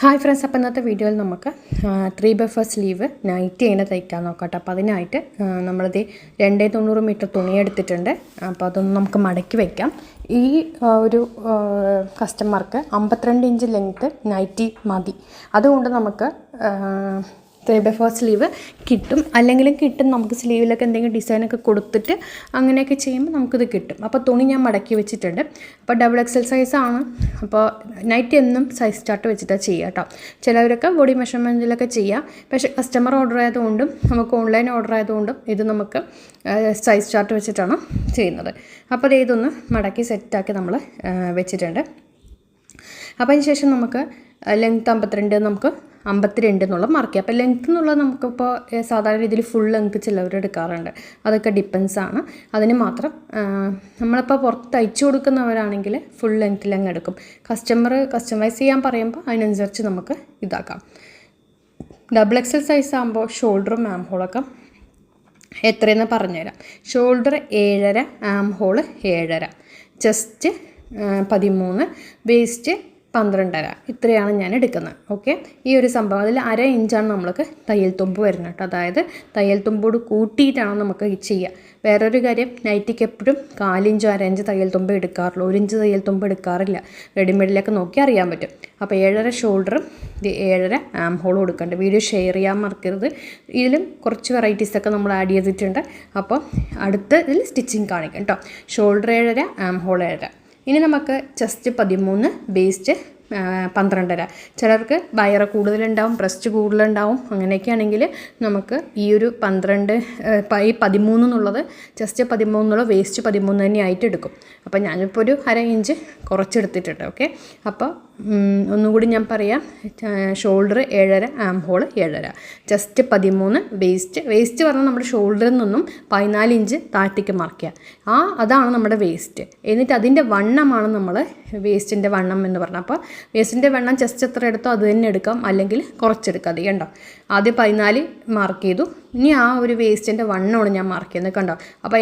Hi friends അപ്പോൾ ഇന്നത്തെ വീഡിയോയിൽ നമുക്ക് three by first sleeve night ചെയ്യുന്ന തയ്ക്കാൻ നോക്കട്ടെ. അപ്പോൾ അതിനായിട്ട് നമ്മളിത് രണ്ടേ തൊണ്ണൂറ് മീറ്റർ തുണി എടുത്തിട്ടുണ്ട്. അപ്പോൾ അതൊന്ന് നമുക്ക് മടക്കി വയ്ക്കാം ഈ ഒരു കസ്റ്റമർക്ക് അമ്പത്തിരണ്ട് ഇഞ്ച് ലെങ്ത്ത് നൈറ്റി മതി. അതുകൊണ്ട് നമുക്ക് ത്രീ ബൈ ഫോർ സ്ലീവ് കിട്ടും. അല്ലെങ്കിലും കിട്ടും. നമുക്ക് സ്ലീവിലൊക്കെ എന്തെങ്കിലും ഡിസൈനൊക്കെ കൊടുത്തിട്ട് അങ്ങനെയൊക്കെ ചെയ്യുമ്പോൾ നമുക്കിത് കിട്ടും. അപ്പോൾ തുണി ഞാൻ മടക്കി വെച്ചിട്ടുണ്ട്. അപ്പോൾ ഡബിൾ എക്സൽ സൈസാണ് അപ്പോൾ നൈറ്റ് എന്നും സൈസ് ചാർട്ട് വെച്ചിട്ടാണ് ചെയ്യുക കേട്ടോ. ചിലവരൊക്കെ ബോഡി മെഷർമെന്റിലൊക്കെ ചെയ്യാം പക്ഷേ കസ്റ്റമർ ഓർഡർ ആയതുകൊണ്ടും നമുക്ക് ഓൺലൈൻ ഓർഡർ ആയതുകൊണ്ടും ഇത് നമുക്ക് സൈസ് ചാർട്ട് വെച്ചിട്ടാണ് ചെയ്യുന്നത്. അപ്പോൾ ഇത് ഇതൊന്ന് മടക്കി സെറ്റാക്കി നമ്മൾ വെച്ചിട്ടുണ്ട്. അപ്പോൾ അതിന് ശേഷം നമുക്ക് ലെങ്ത് അമ്പത്തിരണ്ട് നമുക്ക് അമ്പത്തിരണ്ട് എന്നുള്ള മാർക്ക് ചെയ്യാം. അപ്പോൾ ലെങ്ത് എന്നുള്ളത് നമുക്കിപ്പോൾ സാധാരണ രീതിയിൽ ഫുൾ ലെങ്ത് ചിലവർ എടുക്കാറുണ്ട്. അതൊക്കെ ഡിപ്പെൻസ് ആണ്. അതിന് മാത്രം നമ്മളിപ്പോൾ പുറത്ത് തയ്ച്ചു കൊടുക്കുന്നവരാണെങ്കിൽ ഫുൾ ലെങ്ത്തിൽ അങ്ങ് എടുക്കും. കസ്റ്റമർ കസ്റ്റമൈസ് ചെയ്യാൻ പറയുമ്പോൾ അതിനനുസരിച്ച് നമുക്ക് ഇതാക്കാം. ഡബിൾ എക്സൽ സൈസ് ആകുമ്പോൾ ഷോൾഡറും ആം ഹോളൊക്കെ എത്രയെന്ന് പറഞ്ഞുതരാം. ഷോൾഡർ ഏഴര ആം ഹോൾ ഏഴര. ചെസ്റ്റ് പതിമൂന്ന്. വേസ്റ്റ് പന്ത്രണ്ടര. ഇത്രയാണ് ഞാൻ എടുക്കുന്നത്. ഓക്കെ ഈ ഒരു സംഭവം അതിൽ അര ഇഞ്ചാണ് നമ്മൾക്ക് തയ്യൽ തുമ്പ് വരുന്നത് കേട്ടോ. അതായത് തയ്യൽ തുമ്പോട് കൂട്ടിയിട്ടാണ് നമുക്ക് ചെയ്യുക. വേറൊരു കാര്യം നൈറ്റിക്ക് എപ്പോഴും കാലിഞ്ചോ അര ഇഞ്ച് തയ്യൽ തുമ്പ് എടുക്കാറുള്ളൂ. ഒരു ഇഞ്ച് തയ്യൽ തുമ്പ് എടുക്കാറില്ല. റെഡിമെയ്ഡിലൊക്കെ നോക്കി അറിയാൻ പറ്റും. അപ്പോൾ ഏഴര ഷോൾഡറും ഏഴര ആം ഹോളും എടുക്കേണ്ടത് വീഡിയോ ഷെയർ ചെയ്യാൻ മറക്കരുത്. ഇതിലും കുറച്ച് വെറൈറ്റീസൊക്കെ നമ്മൾ ആഡ് ചെയ്തിട്ടുണ്ട്. അപ്പോൾ അടുത്ത ഇതിൽ സ്റ്റിച്ചിങ് കാണിക്കാം കേട്ടോ. ഷോൾഡർ ഏഴര ആം ഹോൾ ഏഴര. ഇനി നമുക്ക് ചെസ്റ്റ് പതിമൂന്ന് ബേസ്റ്റ് പന്ത്രണ്ടര. ചിലർക്ക് വയറ് കൂടുതലുണ്ടാവും ബ്രസ്റ്റ് കൂടുതലുണ്ടാവും. അങ്ങനെയൊക്കെ ആണെങ്കിൽ നമുക്ക് ഈ ഒരു പന്ത്രണ്ട് ഈ പതിമൂന്ന് എന്നുള്ളത് ചെസ്റ്റ് പതിമൂന്ന് എന്നുള്ളത് വേസ്റ്റ് പതിമൂന്ന് തന്നെ ആയിട്ട് എടുക്കും. അപ്പോൾ ഞാനിപ്പോൾ ഒരു അര ഇഞ്ച് കുറച്ചെടുത്തിട്ടുണ്ട് ഓക്കെ അപ്പോൾ ഒന്നും കൂടി ഞാൻ പറയാം. ഷോൾഡർ ഏഴര ആം ഹോൾ ഏഴര. ചെസ്റ്റ് പതിമൂന്ന് വേസ്റ്റ്. വേസ്റ്റ് പറഞ്ഞാൽ നമ്മുടെ ഷോൾഡറിൽ നിന്നും പതിനാല് ഇഞ്ച് താഴത്തേക്ക് മാർക്ക് ചെയ്യുക. ആ അതാണ് നമ്മുടെ വേസ്റ്റ്. എന്നിട്ട് അതിന്റെ വണ്ണമാണ് നമ്മൾ വേസ്റ്റിന്റെ വണ്ണം എന്ന് പറഞ്ഞാൽ അപ്പോൾ വേസ്റ്റിന്റെ വണ്ണം ചെസ്റ്റ് എത്ര എടുത്തോ അത് തന്നെ എടുക്കാം. അല്ലെങ്കിൽ കുറച്ചെടുക്കാം. അത് കണ്ടോ? ആദ്യം പതിനാല് മാർക്ക് ചെയ്തു. ഇനി ആ ഒരു വേസ്റ്റിന്റെ വണ്ണമാണ് ഞാൻ മാർക്ക് ചെയ്യുന്നത് കണ്ടോ? അപ്പോൾ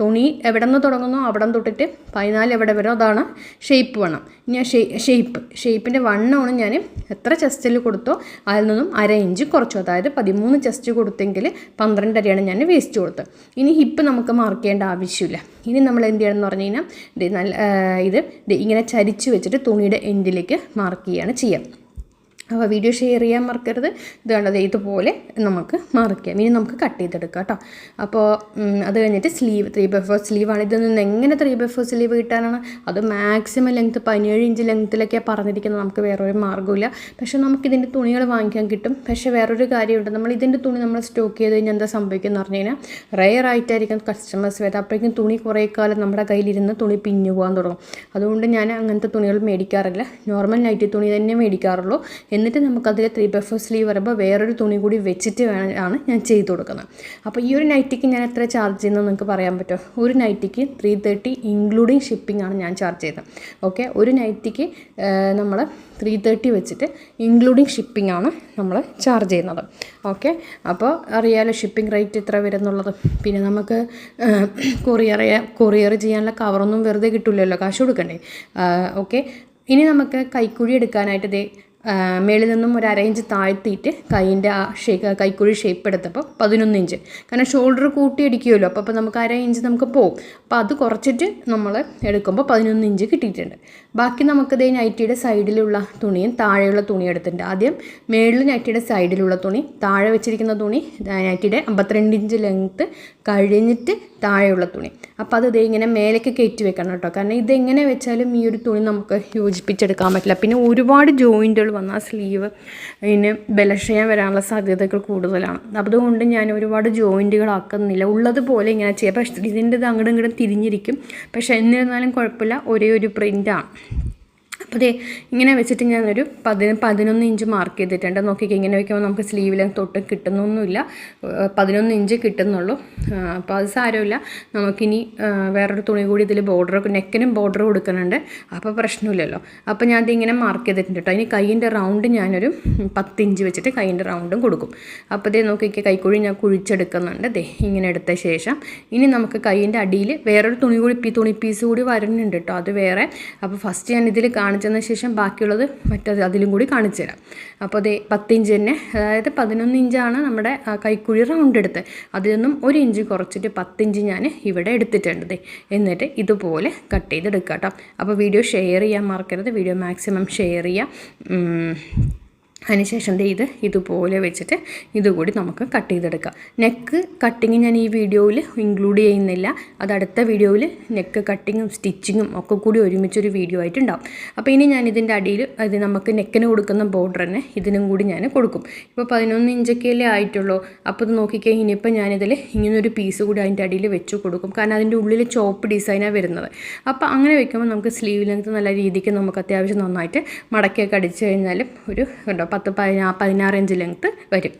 തുണി എവിടെ നിന്ന് തുടങ്ങുന്നോ? അവിടെ നിന്ന് തൊട്ടിട്ട് പതിനാല് എവിടെ വരും? അതാണ് ഷേപ്പ് വേണം ഇനി ആ ഷേപ്പ് ഷേപ്പിന്റെ വണ്ണമാണ് ഞാൻ എത്ര ചെസ്റ്റിൽ കൊടുത്തോ അതിൽ നിന്നും അര ഇഞ്ച് കുറച്ചു. അതായത് പതിമൂന്ന് ചെസ്റ്റ് കൊടുത്തെങ്കിൽ പന്ത്രണ്ടരയാണ് ഞാൻ വേസ്റ്റ് കൊടുത്തത്. ഇനി ഹിപ്പ് നമുക്ക് മാർക്ക് ചെയ്യേണ്ട ആവശ്യമില്ല. ഇനി നമ്മൾ എന്ത് ചെയ്യണം എന്ന് പറഞ്ഞു കഴിഞ്ഞാൽ നല്ല ഇത് ഇങ്ങനെ ചരിച്ച് വെച്ചിട്ട് തുണിയുടെ എൻഡിലേക്ക് മാർക്ക് ചെയ്യുകയാണ് ചെയ്യുക. അപ്പോൾ വീഡിയോ ഷെയർ ചെയ്യാൻ മറക്കരുത്. ഇത് കണ്ടത് ഇതുപോലെ നമുക്ക് മാർക്ക് ചെയ്യാം ഇനി നമുക്ക് കട്ട് ചെയ്തെടുക്കാം കേട്ടോ. അപ്പോൾ അത് കഴിഞ്ഞിട്ട് സ്ലീവ് ത്രീ ബൈ ഫോർ സ്ലീവാണ് ഇതിൽ നിന്ന് എങ്ങനെ ത്രീ ബൈ ഫോർ സ്ലീവ് കിട്ടാനാണ്? അത് മാക്സിമം ലെങ്ത് പതിനേഴ് ഇഞ്ച് ലെങ്ത്തിലൊക്കെ പറഞ്ഞിരിക്കുന്നത്. നമുക്ക് വേറൊരു മാർഗമില്ല പക്ഷേ നമുക്ക് ഇതിന്റെ തുണികൾ വാങ്ങിക്കാൻ കിട്ടും. പക്ഷേ വേറൊരു കാര്യമുണ്ട്. നമ്മൾ ഇതിന്റെ തുണി നമ്മൾ സ്റ്റോക്ക് ചെയ്ത് കഴിഞ്ഞാൽ എന്താ സംഭവിക്കുക പറഞ്ഞു കഴിഞ്ഞാൽ റെയർ ആയിട്ടായിരിക്കും കസ്റ്റമേഴ്സ് വരുന്നത് അപ്പോഴേക്കും തുണി കുറേ കാലം നമ്മുടെ കയ്യിലിരുന്ന് തുണി പിഞ്ഞു പോകാൻ തുടങ്ങും. അതുകൊണ്ട് ഞാൻ അങ്ങനത്തെ തുണികൾ മേടിക്കാറില്ല. നോർമൽ നൈറ്റി തുണി തന്നെ മേടിക്കാറുള്ളൂ. എന്നിട്ട് നമുക്കതിൽ ത്രീ ബൈ ഫോർ സ്ലീവ് വരുമ്പോൾ വേറൊരു തുണി കൂടി വെച്ചിട്ട് വേണം ഞാൻ ചെയ്ത് കൊടുക്കുന്നത്. അപ്പോൾ ഈ ഒരു നൈറ്റിക്ക് ഞാൻ എത്ര ചാർജ് ചെയ്യുന്നത് നിങ്ങൾക്ക് പറയാൻ പറ്റുമോ? ഒരു നൈറ്റിക്ക് ത്രീ തേർട്ടി ഇൻക്ലൂഡിങ് ഷിപ്പിംഗ് ആണ് ഞാൻ ചാർജ് ചെയ്തത്. ഓക്കെ ഒരു നൈറ്റിക്ക് നമ്മൾ ത്രീ തേർട്ടി വെച്ചിട്ട് ഇൻക്ലൂഡിങ് ഷിപ്പിംഗ് ആണ് നമ്മൾ ചാർജ് ചെയ്യുന്നത്. ഓക്കെ അപ്പോൾ അറിയാലോ ഷിപ്പിംഗ് റേറ്റ് എത്ര വരുന്നുള്ളത്. പിന്നെ നമുക്ക് കൊറിയർ കൊറിയർ ചെയ്യാനുള്ള കവറൊന്നും വെറുതെ കിട്ടില്ലല്ലോ കാശ് കൊടുക്കണ്ടേ? ഓക്കെ ഇനി നമുക്ക് കൈക്കുഴി എടുക്കാനായിട്ട് മേളിൽ നിന്നും ഒരു അരയിഞ്ച് താഴ്ത്തിയിട്ട് കൈയിന്റെ ആ ഷേ കൈക്കുഴി ഷേപ്പ് എടുത്തപ്പോൾ പതിനൊന്ന് ഇഞ്ച്. കാരണം ഷോൾഡർ കൂട്ടി അടിക്കുമല്ലോ അപ്പോൾ അപ്പോൾ നമുക്ക് അര ഇഞ്ച് നമുക്ക് പോകും അപ്പോൾ അത് കുറച്ചിട്ട് നമ്മൾ എടുക്കുമ്പോൾ പതിനൊന്ന് ഇഞ്ച് കിട്ടിയിട്ടുണ്ട്. ബാക്കി നമുക്ക് ദേ നൈറ്റിയുടെ സൈഡിലുള്ള തുണിയും താഴെയുള്ള തുണി എടുത്തിട്ടുണ്ട്. ആദ്യം മേളിൽ നൈറ്റിയുടെ സൈഡിലുള്ള തുണി താഴെ വെച്ചിരിക്കുന്ന തുണി നൈറ്റിയുടെ അമ്പത്തിരണ്ട് ഇഞ്ച് ലെങ്ത്ത് കഴിഞ്ഞിട്ട് താഴെയുള്ള തുണി. അപ്പോൾ അത് ഇതേ ഇങ്ങനെ മേലേക്ക് കയറ്റി വെക്കണം കേട്ടോ. കാരണം ഇതെങ്ങനെ വെച്ചാലും ഈ ഒരു തുണി നമുക്ക് യോജിപ്പിച്ചെടുക്കാൻ പറ്റില്ല. പിന്നെ ഒരുപാട് ജോയിന്റുകൾ വന്ന ആ സ്ലീവ് അതിന് ബലക്ഷയം വരാനുള്ള സാധ്യതകൾ കൂടുതലാണ്. അതുകൊണ്ട് ഞാൻ ഒരുപാട് ജോയിന്റുകളാക്കുന്നില്ല ഉള്ളതുപോലെ ഇങ്ങനെ ചെയ്യാം. പക്ഷേ ഇതിന്റെ ഇത് അങ്ങോട്ടും ഇങ്ങോട്ടും തിരിഞ്ഞിരിക്കും. പക്ഷേ എന്നിരുന്നാലും കുഴപ്പമില്ല. ഒരേ ഒരു പ്രിന്റാണ്. അപ്പോൾ ദേ ഇങ്ങനെ വെച്ചിട്ട് ഞാനൊരു പതിന പതിനൊന്ന് ഇഞ്ച് മാർക്ക് ചെയ്തിട്ടുണ്ട്. നോക്കിക്കോ ഇങ്ങനെ വയ്ക്കുമ്പോൾ നമുക്ക് സ്ലീവിൽ തൊട്ട് കിട്ടുന്നൊന്നുമില്ല. പതിനൊന്ന് ഇഞ്ച് കിട്ടുന്നുള്ളൂ. അപ്പോൾ അത് സാരമില്ല. നമുക്കിനി വേറൊരു തുണി കൂടി ഇതിൽ ബോർഡർ നെക്കിനും ബോർഡർ കൊടുക്കുന്നുണ്ട്. അപ്പോൾ പ്രശ്നമില്ലല്ലോ. അപ്പോൾ ഞാൻ ഇതിങ്ങനെ മാർക്ക് ചെയ്തിട്ടുണ്ട് കേട്ടോ ഇനി കൈയിന്റെ റൗണ്ട് ഞാനൊരു പത്ത് ഇഞ്ച് വെച്ചിട്ട് കൈയിന്റെ റൗണ്ടും കൊടുക്കും. അപ്പോൾ ഇതേ നോക്കിക്കോ കൈക്കുഴി ഞാൻ കുഴിച്ചെടുക്കുന്നുണ്ട്. ദേ ഇങ്ങനെ എടുത്ത ശേഷം ഇനി നമുക്ക് കൈയിന്റെ അടിയിൽ വേറൊരു തുണി കൂടി തുണി പീസ് കൂടി വരുന്നുണ്ട് കേട്ടോ അത് വേറെ. അപ്പോൾ ഫസ്റ്റ് ഞാൻ ഇതിൽ കാണിച്ച കാണിച്ചതിന് ശേഷം ബാക്കിയുള്ളത് മറ്റത് അതിലും കൂടി കാണിച്ചു തരാം അപ്പോൾ അതേ പത്തിഞ്ച് തന്നെ അതായത് പതിനൊന്ന് ഇഞ്ചാണ് നമ്മുടെ കൈക്കുഴി റൗണ്ട് എടുത്ത് അതിൽ നിന്നും ഒരു ഇഞ്ച് കുറച്ചിട്ട് പത്തിഞ്ച് ഞാൻ ഇവിടെ എടുത്തിട്ടുണ്ട്. എന്നിട്ട് ഇതുപോലെ കട്ട് ചെയ്തെടുക്കുക കേട്ടോ അപ്പോൾ വീഡിയോ ഷെയർ ചെയ്യാൻ മറക്കരുത് വീഡിയോ മാക്സിമം ഷെയർ ചെയ്യുക. അതിനുശേഷം ഇത് ഇതുപോലെ വെച്ചിട്ട് ഇതുകൂടി നമുക്ക് കട്ട് ചെയ്തെടുക്കാം. നെക്ക് കട്ടിങ് ഞാൻ ഈ വീഡിയോയിൽ ഇൻക്ലൂഡ് ചെയ്യുന്നില്ല. അത് അടുത്ത വീഡിയോയിൽ നെക്ക് കട്ടിങ്ങും സ്റ്റിച്ചിങ്ങും ഒക്കെ കൂടി ഒരുമിച്ചൊരു വീഡിയോ ആയിട്ടുണ്ടാവും. അപ്പോൾ ഇനി ഞാൻ ഇതിന്റെ അടിയിൽ അത് നമുക്ക് നെക്കിന് കൊടുക്കുന്ന ബോർഡർ തന്നെ ഇതിനും കൂടി ഞാൻ കൊടുക്കും. ഇപ്പോൾ പതിനൊന്ന് ഇഞ്ചൊക്കെയല്ലേ ആയിട്ടുള്ളൂ. അപ്പോൾ ഇത് നോക്കിക്കഴിഞ്ഞാൽ ഇനിയിപ്പോൾ ഞാനിതിൽ ഇങ്ങനൊരു പീസ് കൂടി അതിന്റെ അടിയിൽ വെച്ച് കൊടുക്കും. കാരണം അതിന്റെ ഉള്ളിൽ ചോപ്പ് ഡിസൈനാണ് വരുന്നത്. അപ്പോൾ അങ്ങനെ വെക്കുമ്പോൾ നമുക്ക് സ്ലീവ് ലെങ്ത് നല്ല രീതിക്ക് നമുക്ക് അത്യാവശ്യം നന്നായിട്ട് മടക്കിയൊക്കെ അടിച്ചു കഴിഞ്ഞാലും ഒരു പത്ത് പതിനാ പതിനാറ് ഇഞ്ച് ലെങ്ത്ത് വരും.